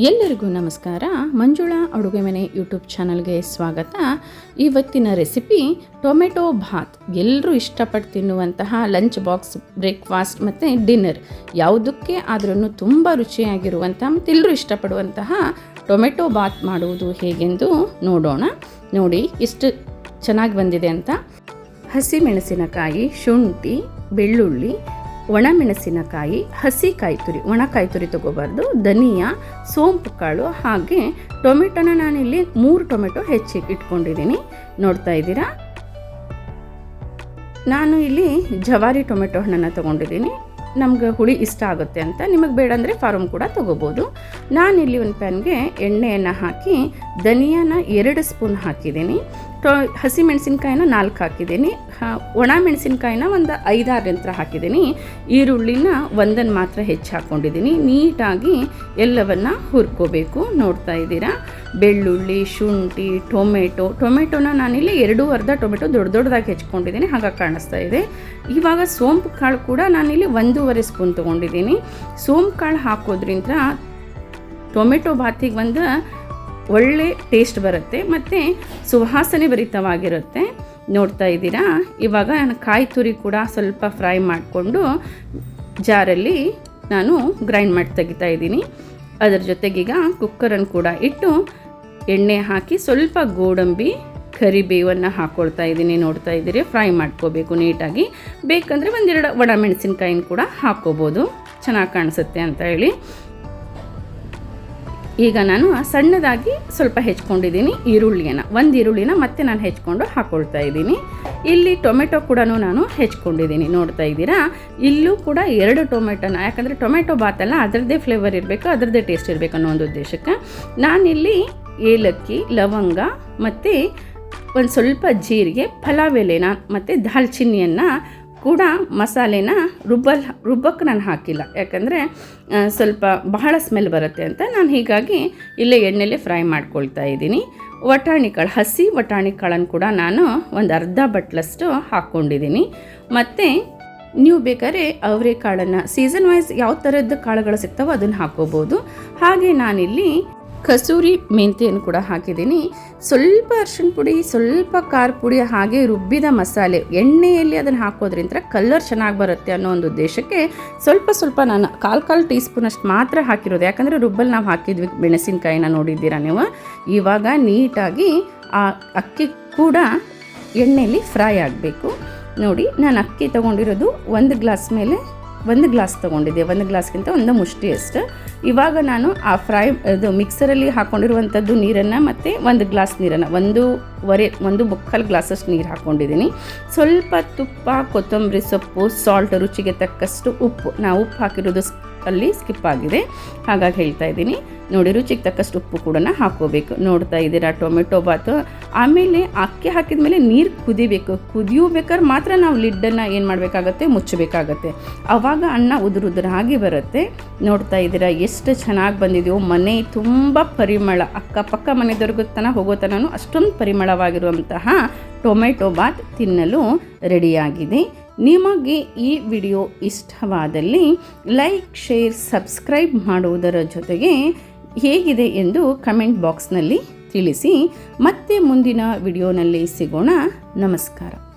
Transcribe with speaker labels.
Speaker 1: ಎಲ್ಲರಿಗೂ ನಮಸ್ಕಾರ. ಮಂಜುಳಾ ಅಡುಗೆ ಮನೆ ಯೂಟ್ಯೂಬ್ ಚಾನಲ್ಗೆ ಸ್ವಾಗತ. ಇವತ್ತಿನ ರೆಸಿಪಿ ಟೊಮೆಟೊ ಭಾತ್. ಎಲ್ಲರೂ ಇಷ್ಟಪಟ್ಟು ತಿನ್ನುವಂತಹ ಲಂಚ್ ಬಾಕ್ಸ್, ಬ್ರೇಕ್ಫಾಸ್ಟ್ ಮತ್ತು ಡಿನ್ನರ್. ಯಾವುದಕ್ಕೆ ಆದ್ರೂ ತುಂಬ ರುಚಿಯಾಗಿರುವಂಥ ಮತ್ತು ಎಲ್ಲರೂ ಇಷ್ಟಪಡುವಂತಹ ಟೊಮೆಟೊ ಬಾತ್ ಮಾಡುವುದು ಹೇಗೆಂದು ನೋಡೋಣ. ನೋಡಿ, ಇಷ್ಟು ಚೆನ್ನಾಗಿ ಬಂದಿದೆ ಅಂತ. ಹಸಿಮೆಣಸಿನಕಾಯಿ, ಶುಂಠಿ, ಬೆಳ್ಳುಳ್ಳಿ ಒಣಮೆಣಸಿನಕಾಯಿ ಹಸಿ ಕಾಯಿ ತುರಿ ಒಣ ಕಾಯಿ ತುರಿ ತೊಗೋಬಾರ್ದು. ಧನಿಯಾ, ಸೋಂಪು ಕಾಳು ಹಾಗೆ ಟೊಮೆಟೊನ ನಾನಿಲ್ಲಿ ಮೂರು ಟೊಮೆಟೊ ಹೆಚ್ಚಿ ಇಟ್ಕೊಂಡಿದ್ದೀನಿ. ನೋಡ್ತಾ ಇದ್ದೀರಾ? ನಾನು ಇಲ್ಲಿ ಜವಾರಿ ಟೊಮೆಟೊ ಹಣ್ಣನ್ನು ತೊಗೊಂಡಿದ್ದೀನಿ. ನಮ್ಗೆ ಹುಳಿ ಇಷ್ಟ ಆಗುತ್ತೆ ಅಂತ. ನಿಮಗೆ ಬೇಡ ಅಂದರೆ ಫಾರಮ್ ಕೂಡ ತೊಗೋಬೋದು. ನಾನಿಲ್ಲಿ ಒಂದು ಪ್ಯಾನ್ಗೆ ಎಣ್ಣೆಯನ್ನು ಹಾಕಿ, ಧನಿಯಾನ ಎರಡು ಸ್ಪೂನ್ ಹಾಕಿದ್ದೀನಿ. ಟೊ ಹಸಿ ಮೆಣಸಿನ್ಕಾಯಿನ ನಾಲ್ಕು ಹಾಕಿದ್ದೀನಿ. ಒಣ ಮೆಣಸಿನ್ಕಾಯಿನ ಒಂದು ಐದಾರು ಯಂತ್ರ ಹಾಕಿದ್ದೀನಿ. ಈರುಳ್ಳಿನ ಒಂದನ್ನು ಮಾತ್ರ ಹೆಚ್ಚು ಹಾಕ್ಕೊಂಡಿದ್ದೀನಿ ನೀಟಾಗಿ ಎಲ್ಲವನ್ನು ಹುರ್ಕೋಬೇಕು. ನೋಡ್ತಾ ಇದ್ದೀರಾ? ಬೆಳ್ಳುಳ್ಳಿ, ಶುಂಠಿ, ಟೊಮೆಟೊ. ಟೊಮೆಟೊನ ನಾನಿಲ್ಲಿ ಎರಡೂ ಅರ್ಧ ಟೊಮೆಟೊ ದೊಡ್ಡ ದೊಡ್ಡದಾಗಿ ಹೆಚ್ಕೊಂಡಿದ್ದೀನಿ. ಹಾಗಾಗಿ ಕಾಣಿಸ್ತಾ ಇದೆ. ಇವಾಗ ಸೋಂಪು ಕಾಳು ಕೂಡ ನಾನಿಲ್ಲಿ ಒಂದೂವರೆ ಸ್ಪೂನ್ ತೊಗೊಂಡಿದ್ದೀನಿ. ಸೋಂಪು ಕಾಳು ಹಾಕೋದ್ರಿಂದ ಟೊಮೆಟೊ ಬಾತಿಗೆ ಒಂದು ಒಳ್ಳೆ ಟೇಸ್ಟ್ ಬರುತ್ತೆ ಮತ್ತು ಸುವಾಸನೆ ಭರಿತವಾಗಿರುತ್ತೆ. ನೋಡ್ತಾ ಇದ್ದೀರಾ? ಇವಾಗ ನಾನು ಕಾಯಿ ತುರಿ ಕೂಡ ಸ್ವಲ್ಪ ಫ್ರೈ ಮಾಡಿಕೊಂಡು ಜಾರಲ್ಲಿ ನಾನು ಗ್ರೈಂಡ್ ಮಾಡಿ ತೆಗಿತಾ ಇದ್ದೀನಿ. ಅದರ ಜೊತೆಗೀಗ ಕುಕ್ಕರನ್ನು ಕೂಡ ಇಟ್ಟು ಎಣ್ಣೆ ಹಾಕಿ ಸ್ವಲ್ಪ ಗೋಡಂಬಿ, ಕರಿಬೇವನ್ನು ಹಾಕ್ಕೊಳ್ತಾ ಇದ್ದೀನಿ. ನೋಡ್ತಾ ಇದ್ದೀರಿ, ಫ್ರೈ ಮಾಡ್ಕೋಬೇಕು ನೀಟಾಗಿ. ಬೇಕಂದರೆ ಒಂದೆರಡು ಒಣ ಮೆಣಸಿನ್ಕಾಯಿನ ಕೂಡ ಹಾಕ್ಕೋಬೋದು. ಚೆನ್ನಾಗಿ ಕಾಣಿಸುತ್ತೆ ಅಂತ ಹೇಳಿ. ಈಗ ನಾನು ಸಣ್ಣದಾಗಿ ಸ್ವಲ್ಪ ಹೆಚ್ಕೊಂಡಿದ್ದೀನಿ ಈರುಳ್ಳಿಯನ್ನ. ಒಂದು ಈರುಳ್ಳಿನ ಮತ್ತೆ ನಾನು ಹೆಚ್ಕೊಂಡು ಹಾಕೊಳ್ತಾ ಇದ್ದೀನಿ. ಇಲ್ಲಿ ಟೊಮೆಟೊ ಕೂಡ ನಾನು ಹೆಚ್ಕೊಂಡಿದ್ದೀನಿ. ನೋಡ್ತಾ ಇದ್ದೀರಾ? ಇಲ್ಲೂ ಕೂಡ ಎರಡು ಟೊಮೆಟೊನ, ಯಾಕಂದರೆ ಟೊಮೆಟೊ ಬಾತಲ್ಲ, ಅದರದ್ದೇ ಫ್ಲೇವರ್ ಇರಬೇಕು, ಅದರದ್ದೇ ಟೇಸ್ಟ್ ಇರಬೇಕು ಅನ್ನೋ ಒಂದು ಉದ್ದೇಶಕ್ಕೆ. ನಾನಿಲ್ಲಿ ಏಲಕ್ಕಿ, ಲವಂಗ ಮತ್ತು ಒಂದು ಸ್ವಲ್ಪ ಜೀರಿಗೆ, ಪಲಾವ್ ಎಲೆನ ಮತ್ತು ದಾಲ್ಚಿನ್ನಿಯನ್ನು ಕೂಡ ಮಸಾಲೆನ ರುಬ್ಬಲ್ ರುಬ್ಬಕ್ಕೆ ನಾನು ಹಾಕಿಲ್ಲ. ಯಾಕಂದರೆ ಸ್ವಲ್ಪ ಬಹಳ ಸ್ಮೆಲ್ ಬರುತ್ತೆ ಅಂತ ನಾನು ಹೀಗಾಗಿ ಇಲ್ಲೇ ಎಣ್ಣೆಲೆ ಫ್ರೈ ಮಾಡ್ಕೊಳ್ತಾ ಇದ್ದೀನಿ. ವಟಾಣಿ ಕಾಳು, ಹಸಿ ವಟಾಣಿ ಕಾಳನ್ನು ಕೂಡ ನಾನು ಒಂದು ಅರ್ಧ ಬಟ್ಲಷ್ಟು ಹಾಕ್ಕೊಂಡಿದ್ದೀನಿ. ಮತ್ತು ನೀವು ಬೇಕಾದ್ರೆ ಅವರೆಕಾಳನ್ನು ಸೀಸನ್ ವೈಸ್ ಯಾವ ಥರದ್ದು ಕಾಳುಗಳು ಸಿಗ್ತಾವೋ ಅದನ್ನು ಹಾಕ್ಕೋಬೋದು ಹಾಗೆ ನಾನಿಲ್ಲಿ ಕಸೂರಿ ಮೆಂತೆಯನ್ನು ಕೂಡ ಹಾಕಿದ್ದೀನಿ. ಸ್ವಲ್ಪ ಅರ್ಶಿಣ ಪುಡಿ, ಸ್ವಲ್ಪ ಖಾರ ಪುಡಿ, ಹಾಗೆ ರುಬ್ಬಿದ ಮಸಾಲೆ. ಎಣ್ಣೆಯಲ್ಲಿ ಅದನ್ನು ಹಾಕೋದ್ರಿಂದ ಕಲರ್ ಚೆನ್ನಾಗಿ ಬರುತ್ತೆ ಅನ್ನೋ ಒಂದು ಉದ್ದೇಶಕ್ಕೆ ಸ್ವಲ್ಪ ಸ್ವಲ್ಪ ನಾನು ಕಾಲು ಕಾಲು ಟೀ ಸ್ಪೂನಷ್ಟು ಮಾತ್ರ ಹಾಕಿರೋದು. ಯಾಕಂದರೆ ರುಬ್ಬಲ್ಲಿ ನಾವು ಹಾಕಿದ್ವಿ ಮೆಣಸಿನ್ಕಾಯಿನ ನೋಡಿದ್ದೀರಾ ನೀವು? ಇವಾಗ ನೀಟಾಗಿ ಆ ಅಕ್ಕಿ ಕೂಡ ಎಣ್ಣೆಯಲ್ಲಿ ಫ್ರೈ ಆಗಬೇಕು. ನೋಡಿ, ನಾನು ಅಕ್ಕಿ ತೊಗೊಂಡಿರೋದು ಒಂದು ಗ್ಲಾಸ್ ಮೇಲೆ ಒಂದು ಗ್ಲಾಸ್ ತೊಗೊಂಡಿದ್ದೆ, ಒಂದು ಗ್ಲಾಸ್ಗಿಂತ ಒಂದು ಮುಷ್ಟಿಯಷ್ಟು ಇವಾಗ ನಾನು ಆ ಫ್ರೈ, ಇದು ಮಿಕ್ಸರಲ್ಲಿ ಹಾಕ್ಕೊಂಡಿರುವಂಥದ್ದು ನೀರನ್ನು ಮತ್ತು ಒಂದು ಗ್ಲಾಸ್ ನೀರನ್ನು, ಒಂದೂವರೆ, ಒಂದು ಮುಕ್ಕಾಲು ಗ್ಲಾಸಷ್ಟು ನೀರು ಹಾಕ್ಕೊಂಡಿದ್ದೀನಿ ಸ್ವಲ್ಪ ತುಪ್ಪ, ಕೊತ್ತಂಬರಿ ಸೊಪ್ಪು ಸಾಲ್ಟ್ ರುಚಿಗೆ ತಕ್ಕಷ್ಟು ಉಪ್ಪು. ನಾವು ಉಪ್ಪು ಹಾಕಿರೋದು ಅಲ್ಲಿ ಸ್ಕಿಪ್ ಆಗಿದೆ. ಹಾಗಾಗಿ ಹೇಳ್ತಾ ಇದ್ದೀನಿ, ನೋಡಿ ರುಚಿಗೆ ತಕ್ಕಷ್ಟು ಉಪ್ಪು ಕೂಡ ಹಾಕೋಬೇಕು ನೋಡ್ತಾ ಇದ್ದೀರಾ, ಟೊಮೆಟೊ ಬಾತು. ಆಮೇಲೆ ಅಕ್ಕಿ ಹಾಕಿದ ಮೇಲೆ ನೀರು ಕುದಿಬೇಕು. ಕುದಿಯೂ ಬೇಕಾದ್ರೆ ಮಾತ್ರ ನಾವು ಲಿಡ್ಡನ್ನು ಏನು ಮಾಡಬೇಕಾಗತ್ತೆ? ಮುಚ್ಚಬೇಕಾಗತ್ತೆ. ಆವಾಗ ಅನ್ನ ಉದುರು ಉದುರಾಗಿ ಬರುತ್ತೆ. ನೋಡ್ತಾ ಇದ್ದೀರಾ, ಎಷ್ಟು ಚೆನ್ನಾಗಿ ಬಂದಿದೆಯೋ. ಮನೆ ತುಂಬ ಪರಿಮಳ. ಅಕ್ಕಪಕ್ಕ ಮನೆದವ್ರಿಗೂ ತನ ಹೋಗೋ ತನೂ ಅಷ್ಟೊಂದು ಪರಿಮಳವಾಗಿರುವಂತಹ ಟೊಮೆಟೊ ಬಾತ್ ತಿನ್ನಲು ರೆಡಿಯಾಗಿದೆ. ನಿಮಗೆ ಈ ವಿಡಿಯೋ ಇಷ್ಟವಾದಲ್ಲಿ ಲೈಕ್, ಶೇರ್, ಸಬ್ಸ್ಕ್ರೈಬ್ ಮಾಡುವುದರ ಜೊತೆಗೆ ಹೇಗಿದೆ ಎಂದು ಕಮೆಂಟ್ ಬಾಕ್ಸ್ನಲ್ಲಿ ತಿಳಿಸಿ. ಮತ್ತೆ ಮುಂದಿನ ವಿಡಿಯೋನಲ್ಲಿ ಸಿಗೋಣ. ನಮಸ್ಕಾರ.